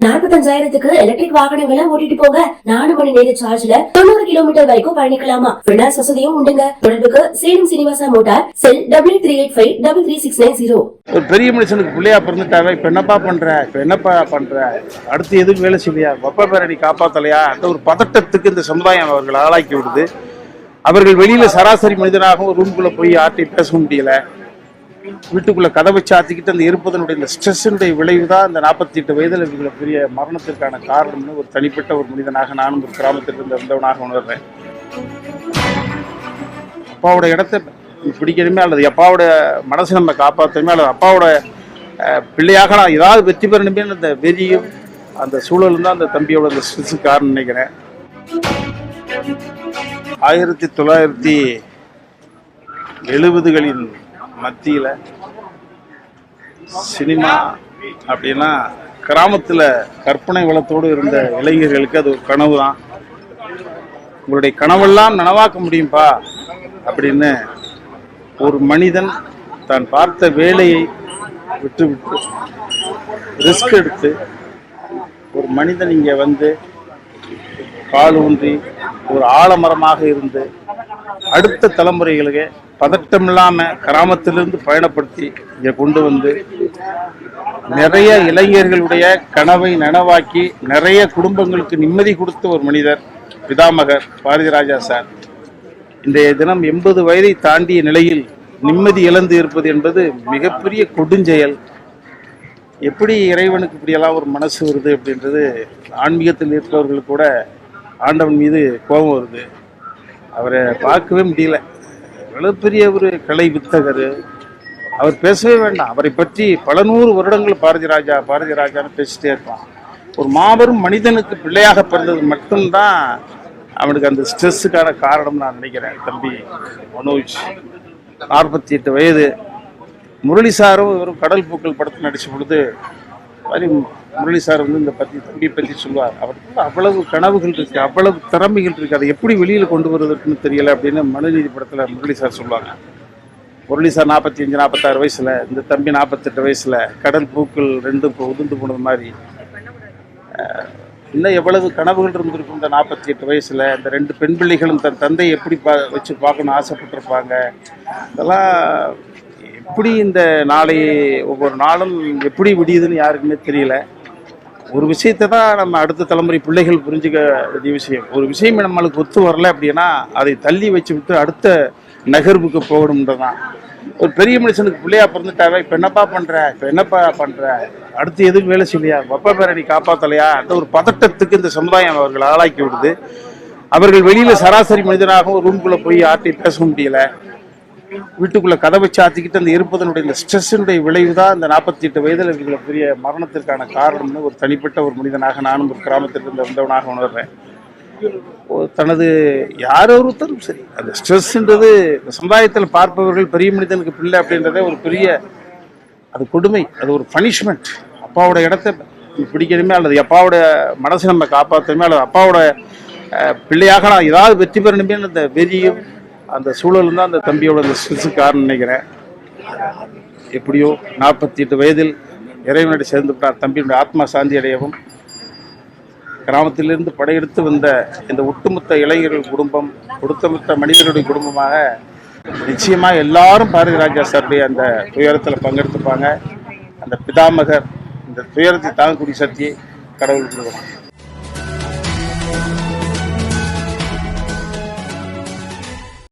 நாற்பத்தஞ்சாயிரத்துக்கு electric வாகனங்களை ஓட்டிட்டு போக நாலு மணி நேர சார்ஜ்ல தொண்ணூறு கிலோமீட்டர் வரைக்கும் பயணிக்கலாமா? பினான்ஸ் வசதியும் உண்டுங்க. தொடர்புக்கு Salem Srinivasa motor cell double three eight five double three six nine zero ஒரு பெரிய மனுஷனுக்கு பிள்ளையா பிறந்துட்டாவே இப்ப என்னப்பா பண்ற? இப்ப என்னப்பா பண்ற? அடுத்து எதுக்கு வேலை செய்யலையா வப்ப பேரணி காப்பாத்தலையா? அந்த ஒரு பதட்டத்துக்கு இந்த சமுதாயம் அவர்கள் ஆளாக்கி விடுது. அவர்கள் வெளியில சராசரி மனிதனாகவும் ரூம்குள்ள போய் ஆட்டி பேச முடியல. வீட்டுக்குள்ள கதவை சாத்திக்கிட்டு அந்த இருப்பதனுடைய இந்த ஸ்ட்ரெஸ்ஸினுடைய விளைவு தான் இந்த நாற்பத்தி எட்டு வயதில் இவங்களை பெரிய மரணத்திற்கான காரணம்னு ஒரு தனிப்பட்ட ஒரு மனிதனாக நானும் ஒரு கிராமத்திலிருந்து வந்தவனாக உணர்றேன். அப்பாவோட இடத்த பிடிக்கணுமே அல்லது அப்பாவோட மனசை நம்ம காப்பாற்றணுமே அல்லது அப்பாவோட பிள்ளையாக நான் ஏதாவது வெற்றி பெறணுமே அந்த வெறியும் அந்த சூழலும் தான் அந்த தம்பியோட அந்த ஸ்ட்ரெஸ்ஸு காரணம் நினைக்கிறேன். ஆயிரத்தி தொள்ளாயிரத்தி எழுபதுகளின் மத்தியில் சினிமா அப்படின்னா கிராமத்தில் கற்பனை வளத்தோடு இருந்த இளைஞர்களுக்கு அது ஒரு கனவு தான் உங்களுடைய கனவெல்லாம் நனவாக்க முடியும்பா அப்படின்னு ஒரு மனிதன் தான் பார்த்த வேலையை விட்டு விட்டு ரிஸ்க் எடுத்து ஒரு மனிதன் இங்கே வந்து கால் ஊன்றி ஒரு ஆலமரமாக இருந்து அடுத்த தலைமுறைகளுக்கு பதட்டம் இல்லாமல் கிராமத்திலிருந்து பயணப்படுத்தி இங்கே கொண்டு வந்து நிறைய இளைஞர்களுடைய கனவை நனவாக்கி நிறைய குடும்பங்களுக்கு நிம்மதி கொடுத்த ஒரு மனிதர் பிதாமகர் பாரதிராஜா சார். இன்றைய தினம் எண்பது வயதை தாண்டிய நிலையில் நிம்மதி இழந்து இருப்பது என்பது மிகப்பெரிய கொடுஞ்செயல். எப்படி இறைவனுக்கு இப்படியெல்லாம் ஒரு மனசு வருது அப்படின்றது ஆன்மீகத்தில் இருப்பவர்கள் கூட ஆண்டவன் மீது கோபம் வருது. அவரை பார்க்கவே முடியல. எவ்வளவு பெரிய ஒரு கலை வித்தகர். அவர் பேசவே வேண்டாம். அவரை பற்றி பல நூறு வருடங்கள் பாரதி ராஜா பாரதி ராஜான்னு பேசிட்டே இருப்பான். ஒரு மாபெரும் மனிதனுக்கு பிள்ளையாக பிறந்தது மட்டும்தான் அவனுக்கு அந்த ஸ்ட்ரெஸ்ஸுக்கான காரணம் நான் நினைக்கிறேன். தம்பி மனோஜ் நாற்பத்தி எட்டு வயது. முரளி சாரும் இவரும் கடல் பூக்கள் படத்தில் நடித்த பொழுது மாதிரி முரளி சார் வந்து இந்த பற்றி தம்பி பற்றி சொல்லுவார். அவருக்குள்ள அவ்வளவு கனவுகள் இருக்கு அவ்வளவு திறமைகள் இருக்கு. அதை எப்படி வெளியில் கொண்டு வருவதற்குன்னு தெரியல அப்படின்னு மனுநீதி படத்தில் முரளி சார் சொல்லுவாங்க. முரளி சார் நாற்பத்தி அஞ்சு நாற்பத்தாறு வயசில் இந்த தம்பி நாற்பத்தெட்டு வயசில் கடல் பூக்கள் ரெண்டும் இப்போ உதிர்ந்து போனது மாதிரி. இன்னும் எவ்வளவு கனவுகள் இருந்திருக்கும் இந்த நாற்பத்தி எட்டு வயசில்? இந்த ரெண்டு பெண் பிள்ளைகளும் தன் தந்தையை எப்படி பா வச்சு பார்க்கணும்னு ஆசைப்பட்டிருப்பாங்க. இதெல்லாம் எப்படி இந்த நாளை ஒவ்வொரு நாளும் எப்படி விடியுதுன்னு யாருக்குமே தெரியல. ஒரு விஷயத்தை தான் நம்ம அடுத்த தலைமுறை பிள்ளைகள் புரிஞ்சுக்க வேண்டிய விஷயம். ஒரு விஷயம் நம்மளுக்கு ஒத்து வரல அப்படின்னா அதை தள்ளி வச்சு விட்டு அடுத்த நகர்வுக்கு போகணுன்றதான் ஒரு பெரிய மனுஷனுக்கு பிள்ளையா பிறந்துட்டாவே இப்போ என்னப்பா பண்ணுற இப்போ என்னப்பா பண்ணுற அடுத்து எதுவும் வேலை செய்யலையா? வப்ப பேரணி காப்பாற்றலையா அந்த ஒரு பதட்டத்துக்கு இந்த சமுதாயம் அவர்கள் ஆளாக்கி விடுது. அவர்கள் வெளியில் சராசரி மனிதனாகவும் ரூம்குள்ளே ரூம்குள்ள போய் ஆட்டி பேச முடியல. வீட்டுக்குள்ள கதவை சாத்திக்கிட்டு அந்த இருப்பதனுடைய இந்த ஸ்ட்ரெஸ்ஸினுடைய விளைவு தான் இந்த நாற்பத்தி எட்டு வயதில் இருக்கிற பெரிய மரணத்திற்கான காரணம்னு ஒரு தனிப்பட்ட ஒரு மனிதனாக நானும் ஒரு கிராமத்திலிருந்து வந்தவனாக உணர்றேன். தனது யார் ஒருத்தரும் சரி அந்த ஸ்ட்ரெஸ்ன்றது இந்த சமுதாயத்தில் பார்ப்பவர்கள் பெரிய மனிதனுக்கு பிள்ளை அப்படின்றதே ஒரு பெரிய அது கொடுமை அது ஒரு பனிஷ்மெண்ட். அப்பாவோட இடத்த பிடிக்கணுமே அல்லது அப்பாவோட மனசை நம்ம காப்பாற்றணுமே அல்லது அப்பாவோட பிள்ளையாக நான் ஏதாவது வெற்றி பெறணுமே அந்த வெறியும் அந்த சூழலும் தான் அந்த தம்பியோட அந்த ஸ்ட்ரெஸ்ஸுக்கு காரணம் நினைக்கிறேன். எப்படியோ நாற்பத்தி எட்டு வயதில் இறைவனடி சேர்ந்து விட்டார். தம்பியினுடைய ஆத்மா சாந்தி அடையவும் கிராமத்திலிருந்து படையெடுத்து வந்த இந்த ஒட்டுமொத்த இளைஞர்கள் குடும்பம் ஒட்டுமொத்த மனிதனுடைய குடும்பமாக நிச்சயமாக எல்லாரும் பாரதி ராஜா சாருடைய அந்த துயரத்தில் பங்கெடுத்துப்பாங்க. அந்த பிதாமகர் இந்த துயரத்தை தாங்கக்கூடிய சக்தியை கடவுள் கொடுக்கணும்.